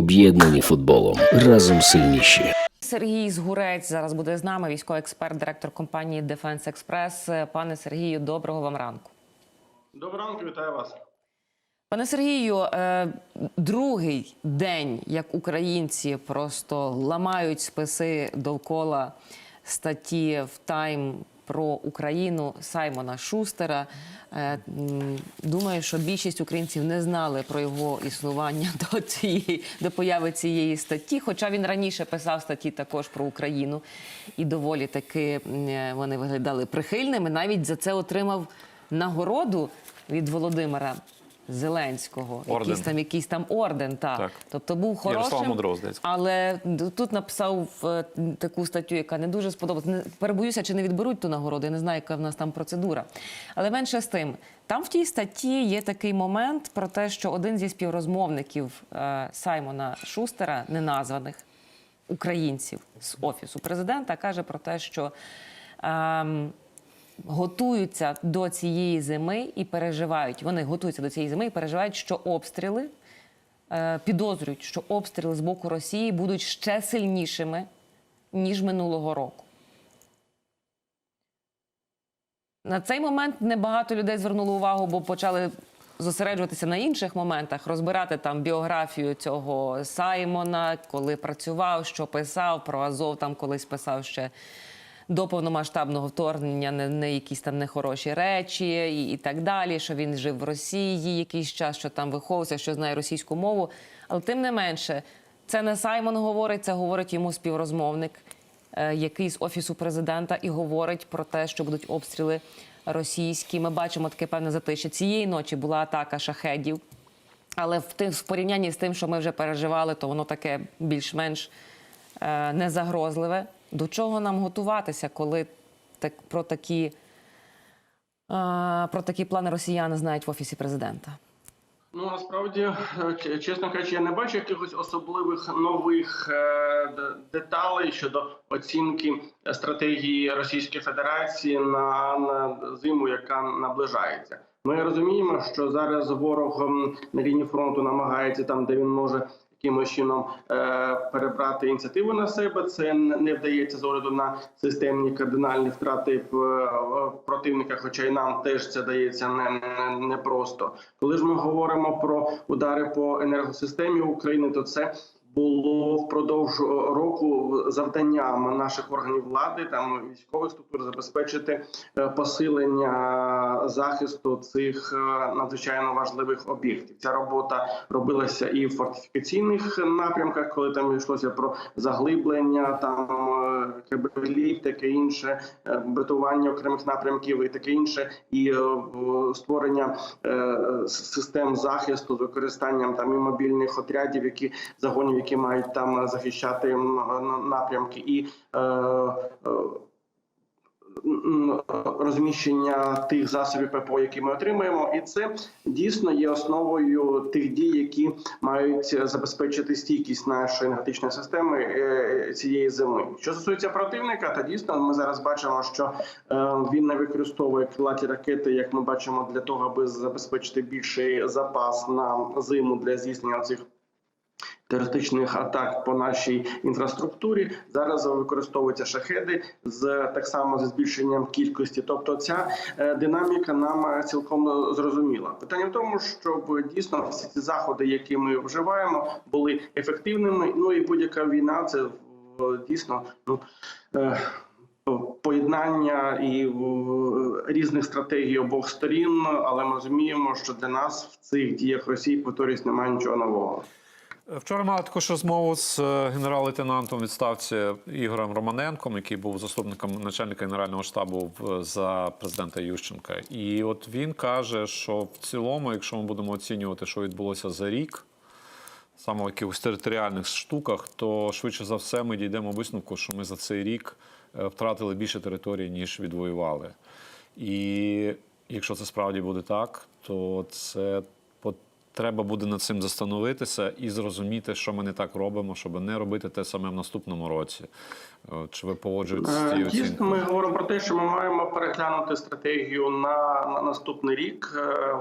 об'єднані футболом. Разом сильніші. Сергій Згурець зараз буде з нами, військовий експерт, директор компанії Дефенс Експрес. Пане Сергію, доброго вам ранку. Доброго ранку, вітаю вас. Пане Сергію, е, другий день, як українці просто ламають списи довкола статті в Тайм про Україну Саймона Шустера. Е, Думаю, що більшість українців не знали про його існування до цієї до появи цієї статті. Хоча він раніше писав статті також про Україну, і доволі таки е, вони виглядали прихильними. Навіть за це отримав нагороду від Володимира Зеленського. Орден. Якийсь там якийсь там орден. Та. Так. Тобто був хорошим. Мудров. Але тут написав е, таку статтю, яка не дуже сподобалась. Перебоюся, чи не відберуть ту нагороду. Я не знаю, яка в нас там процедура. Але менше з тим, там в тій статті є такий момент про те, що один зі співрозмовників е, Саймона Шустера, неназваних українців з офісу президента, каже про те, що. ем, готуються до цієї зими і переживають. Вони готуються до цієї зими і переживають, що обстріли е, підозрюють, що обстріли з боку Росії будуть ще сильнішими ніж минулого року. На цей момент небагато людей звернуло увагу, бо почали зосереджуватися на інших моментах, розбирати там біографію цього Саймона, коли працював, що писав про Азов, там колись писав ще до повномасштабного вторгнення не, не якісь там нехороші речі і, і так далі, що він жив в Росії якийсь час, що там виховувався, що знає російську мову. Але тим не менше, це не Саймон говорить, це говорить йому співрозмовник, е, який з офісу президента, і говорить про те, що будуть обстріли російські. Ми бачимо таке певне затище. Цієї ночі була атака шахедів. Але в, тим, в порівнянні з тим, що ми вже переживали, то воно таке більш-менш е, незагрозливе. До чого нам готуватися, коли так, про, такі, про такі плани росіяни знають в офісі президента? Ну насправді, е, чесно кажучи, я не бачу якихось особливих нових е, деталей щодо оцінки стратегії Російської Федерації на, на зиму, яка наближається. Ми розуміємо, що зараз ворог на лінії фронту намагається там, де він може якимось чином е, перебрати ініціативу на себе. Це не вдається з огляду на системні кардинальні втрати противника, хоча й нам теж це дається не, не, не. Коли ж ми говоримо про удари по енергосистемі України, то це було впродовж року завданням наших органів влади, там військових структур забезпечити е, посилення захисту цих е, надзвичайно важливих об'єктів. Ця робота робилася і в фортифікаційних напрямках, коли там йшлося про заглиблення, там кабелів, таке інше, е, бетування окремих напрямків і таке інше, і е, створення е, систем захисту з використанням там і мобільних отрядів, які загонів, які мають там захищати на- напрямки, і розміщення тих засобів ППО, які ми отримаємо, і це дійсно є основою тих дій, які мають забезпечити стійкість нашої енергетичної системи е, цієї зими. Що стосується противника, то дійсно ми зараз бачимо, що е, він не використовує крилаті ракети, як ми бачимо, для того, аби забезпечити більший запас на зиму для здійснення цих терористичних атак по нашій інфраструктурі. Зараз використовуються шахеди з так само зі збільшенням кількості. Тобто, ця е, динаміка нам е, цілком зрозуміла. Питання в тому, щоб дійсно всі ці заходи, які ми вживаємо, були ефективними. Ну і будь-яка війна це е, дійсно ну. е, Поєднання і е, різних стратегій обох сторін, але ми розуміємо, що для нас в цих діях Росії повторюсь немає нічого нового. Вчора мали також розмову з е, генерал-лейтенантом відставці Ігорем Романенком, який був заступником начальника генерального штабу за президента Ющенка. І от він каже, що в цілому, якщо ми будемо оцінювати, що відбулося за рік, саме в якихось територіальних штуках, то швидше за все ми дійдемо висновку, що ми за цей рік е, втратили більше території, ніж відвоювали. І якщо це справді буде так, то це треба буде над цим застановитися і зрозуміти, що ми не так робимо, щоб не робити те саме в наступному році. Чи ви погоджуєтеся з Е, Дійсно, ми говоримо про те, що ми маємо переглянути стратегію на, на наступний рік, е,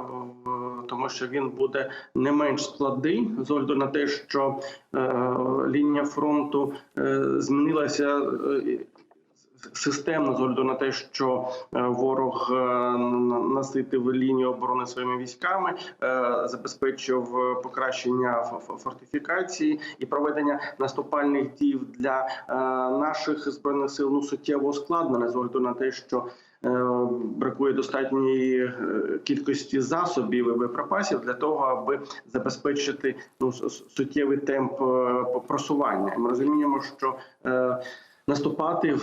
тому що він буде не менш складний з огляду на те, що е, лінія фронту е, змінилася. Системно з огляду на те, що е, ворог е, наситив лінію оборони своїми військами, е, забезпечив покращення фортифікації і проведення наступальних дій для наших збройних сил ну суттєво ускладнене з огляду на те, що бракує достатньої кількості засобів і боєприпасів для того, аби забезпечити ну суттєвий темп просування. Ми розуміємо, що Наступати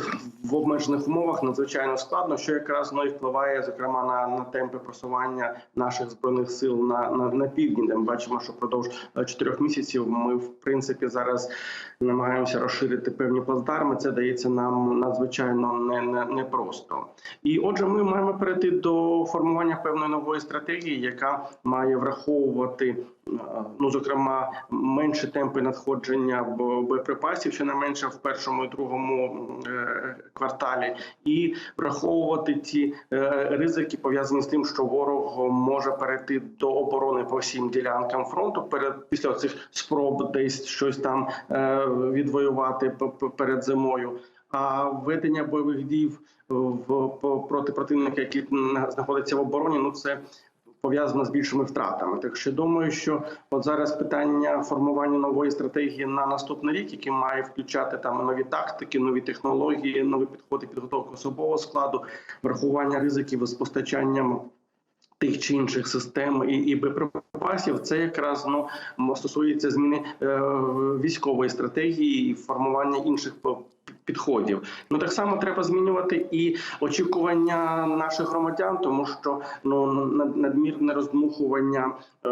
в- обмежених умовах надзвичайно складно, що якраз ну, і впливає зокрема на, на темпи просування наших збройних сил на, на, на півдні, де ми бачимо, що впродовж е, чотирьох місяців ми в принципі зараз намагаємося розширити певні плацдарми. Це дається нам надзвичайно не, не, непросто. І отже, ми маємо перейти до формування певної нової стратегії, яка має враховувати. Ну, зокрема, менші темпи надходження бо- боєприпасів, що не менше в першому і другому е, кварталі, і враховувати ті е, ризики пов'язані з тим, що ворог може перейти до оборони по всім ділянкам фронту перед після цих спроб десь щось там е, відвоювати перед зимою. А ведення бойових дій в проти противника, який знаходиться в обороні, ну це пов'язано з більшими втратами. Так що думаю, що от зараз питання формування нової стратегії на наступний рік, який має включати там нові тактики, нові технології, нові підходи підготовки особового складу, врахування ризиків з постачанням. Тих чи інших систем і, і боєприпасів, це якраз ну стосується зміни е, військової стратегії і формування інших підходів. Ну так само треба змінювати і очікування наших громадян, тому що ну надмірне роздмухування е,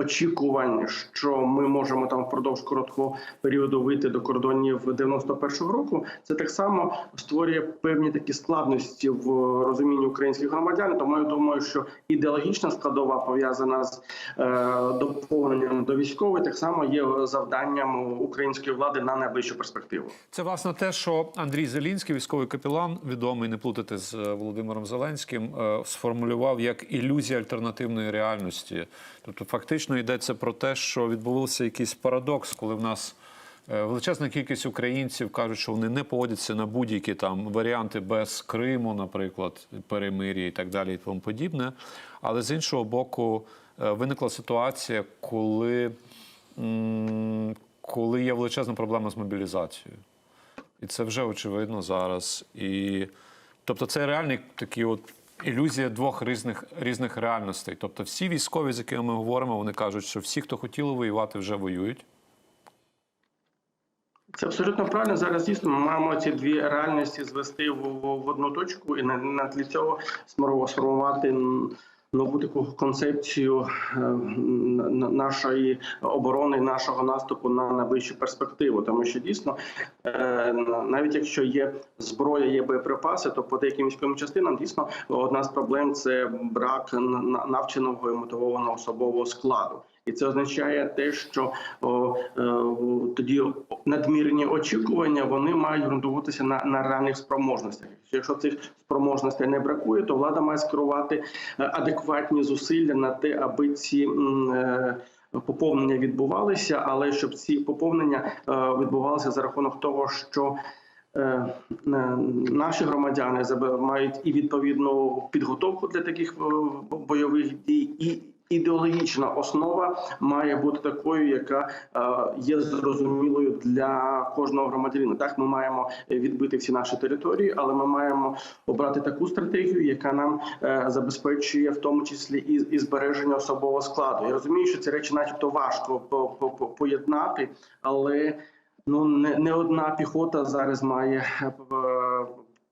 очікувань, що ми можемо там впродовж короткого періоду вийти до кордонів 91-го року. Це так само створює певні такі складності в розумінні українських громадян. Тому я думаю, що ідеологічна складова пов'язана з е, доповненням до військової, так само є завданням української влади на найближчу перспективу. Це власне те, що Андрій Зелінський, військовий капелан, відомий не плутати з е, Володимиром Зеленським, е, сформулював як ілюзія альтернативної реальності. Тобто, фактично йдеться про те, що відбувався якийсь парадокс, коли в нас. е, Величезна кількість українців кажуть, що вони не погодяться на будь-які там варіанти без Криму, наприклад, перемир'я і так далі, і тому подібне. Але з іншого боку, е, виникла ситуація, коли, коли є величезна проблема з мобілізацією. І це вже очевидно зараз. І, тобто, це реальний такий от ілюзія двох різних, різних реальностей. Тобто, всі військові, з якими ми говоримо, вони кажуть, що всі, хто хотіли воювати, вже воюють. Це абсолютно правильно. Зараз дійсно ми маємо ці дві реальності звести в, в, в одну точку і на, на тлі цього сформу- сформувати нову таку концепцію е, нашої оборони, нашого наступу на найближчу перспективу. Тому що дійсно, е, навіть якщо є зброя, є боєприпаси, то по деяким військовим частинам дійсно одна з проблем це брак навченого і мотивованого особового складу. І це означає те, що о, е, тоді надмірні очікування вони мають ґрунтуватися на, на реальних спроможностях. Якщо цих спроможностей не бракує, то влада має скерувати е, адекватні зусилля на те, аби ці. е, Поповнення відбувалися, але щоб ці поповнення е, відбувалися за рахунок того, що наші громадяни мають і відповідну підготовку для таких бойових дій, і ідеологічна основа має бути такою, яка е, є зрозумілою для кожного громадянина. Так, ми маємо відбити всі наші території, але ми маємо обрати таку стратегію, яка нам е, забезпечує в тому числі і, збереження особового складу. Я розумію, що ці речі, начебто, важко по- по- по- поєднати, але ну не, не одна піхота зараз має е,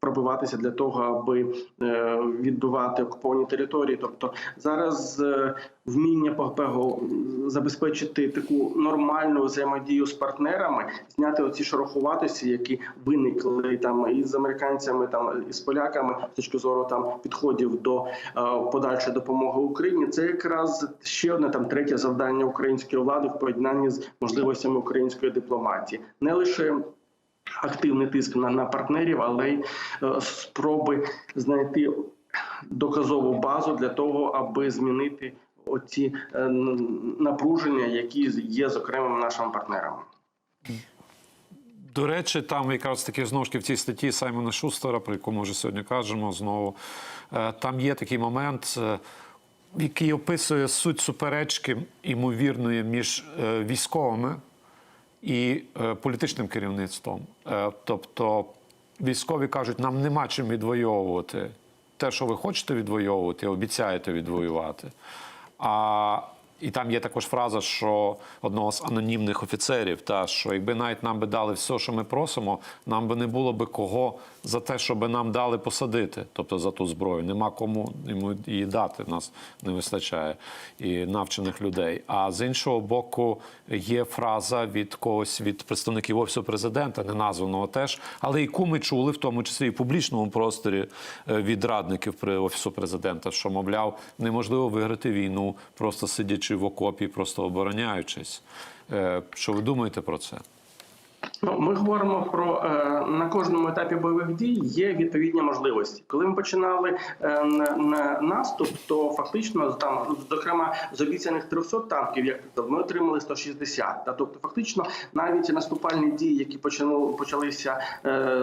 пробиватися для того, аби е, відбивати окуповані території. Тобто зараз е, вміння ПГПГО забезпечити таку нормальну взаємодію з партнерами, зняти оці шорохуватості, які виникли там і з американцями, там і з поляками з точки зору там підходів до е, подальшої допомоги Україні. Це якраз ще одне там третє завдання української влади в поєднанні з можливостями української дипломатії, не лише активний тиск на, на партнерів, але й е, спроби знайти доказову базу для того, аби змінити оці е, напруження, які є з окремими нашими партнерами. До речі, там якраз таки знову ж таки в цій статті Саймона Шустера, про яку ми вже сьогодні кажемо, знову е, там є такий момент, який описує суть суперечки імовірної між військовими і е, політичним керівництвом. Е, Тобто військові кажуть, нам нема чим відвоювати те, що ви хочете відвоювати, обіцяєте відвоювати. А і там є також фраза, що одного з анонімних офіцерів, та що якби навіть нам би дали все, що ми просимо, нам би не було би кого за те, щоб нам дали посадити, тобто за ту зброю. Нема кому йому її дати. Нас не вистачає і навчених людей. А з іншого боку, є фраза від когось від представників офісу президента, не названого теж, але яку ми чули, в тому числі і в публічному просторі е, від радників при офісу президента, що мовляв, неможливо виграти війну, просто сидячи в окопі, просто обороняючись. Е, Що ви думаєте про це? Ну, ми говоримо про е, на кожному етапі бойових дій є відповідні можливості. Коли ми починали е, на наступ, то фактично там, зокрема, з обіцяних 300 танків, як ми отримали 160. Та тобто, фактично, навіть наступальні дії, які почали почалися е,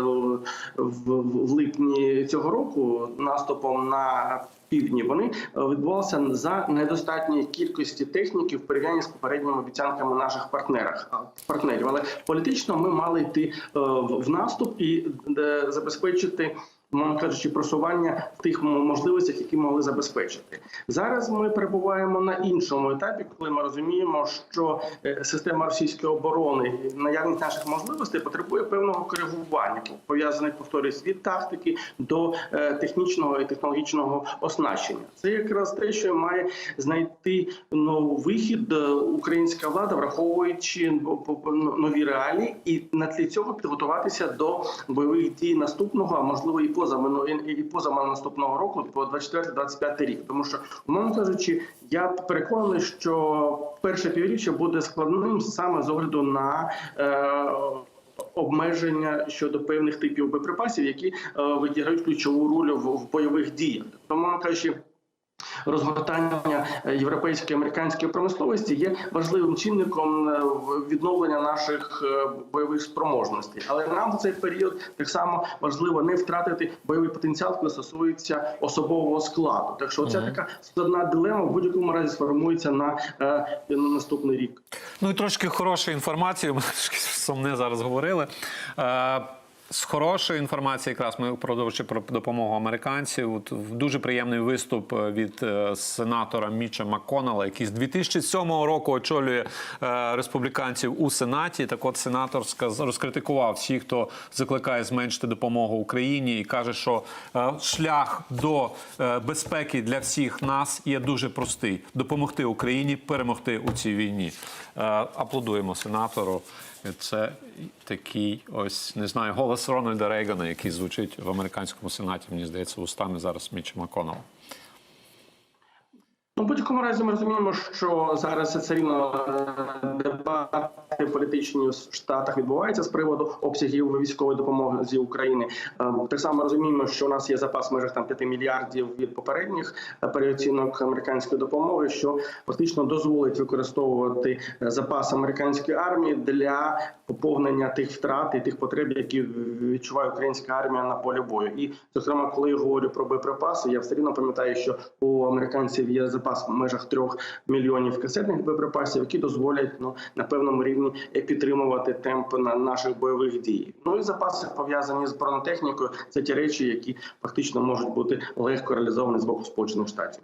в, в липні цього року, наступом на Півдні вони е, відбувалися за недостатньої кількості техніки в порівнянні з попередніми обіцянками наших партнерах партнерів. Але політично ми мали йти е, в наступ і е, забезпечити. Мовно кажучи, просування в тих можливостях, які могли забезпечити зараз. Ми перебуваємо на іншому етапі, коли ми розуміємо, що е, система російської оборони наявність наших можливостей потребує певного коригування, пов'язаних повторюсь, від тактики до е, технічного і технологічного оснащення. Це якраз те, що має знайти ну, вихід е, українська влада, враховуючи нові реалії, і на тлі цього підготуватися до бойових дій наступного, а можливо і поза мину- і поза наступного року, по 24-25 рік. Тому що, умовно кажучи, я переконаний, що перше півріччя буде складним саме з огляду на. Е, Обмеження щодо певних типів боєприпасів, які е, відіграють ключову роль в, в бойових діях, тому кажучи, розгортання е, європейської американської промисловості є важливим чинником е, в- відновлення наших е, бойових спроможностей. Але нам в цей період так само важливо не втратити бойовий потенціал, коли стосується особового складу. Так що ця така складна дилема в будь-якому разі сформується на, на наступний рік. Ну і трошки хорошої інформації. Ми трошки сумне зараз говорили. З хорошої інформації, якраз ми продовжуючи про допомогу американців. От дуже приємний виступ е, від е, сенатора Міча Макконнелла, який з 2007 року очолює е, республіканців у Сенаті. Так от сенатор розкритикував всіх, хто закликає зменшити допомогу Україні, і каже, що шлях до безпеки для всіх нас є дуже простий: допомогти Україні перемогти у цій війні. Аплодуємо сенатору. Це такий ось не знаю голос Рональда Рейгана, який звучить в американському сенаті. Мені здається, устами зараз Міч Макконнелла. Ну, в будь-якому разі ми розуміємо, що зараз все рівно дебати політичні в Штатах відбуваються з приводу обсягів військової допомоги зі України. Е, Так само розуміємо, що у нас є запас в межах там 5 мільярдів від попередніх е, переоцінок американської допомоги, що фактично дозволить використовувати е, запас американської армії для поповнення тих втрат і тих потреб, які відчуває українська армія на полі бою. І зокрема, коли я говорю про боєприпаси, я все рівно пам'ятаю, що у американців є запас в межах трьох мільйонів касетних боєприпасів, які дозволять ну на певному рівні е, підтримувати темп на наших бойових дій. Ну і запаси пов'язані з бронетехнікою. Це ті речі, які фактично можуть бути легко реалізовані з боку Сполучених Штатів.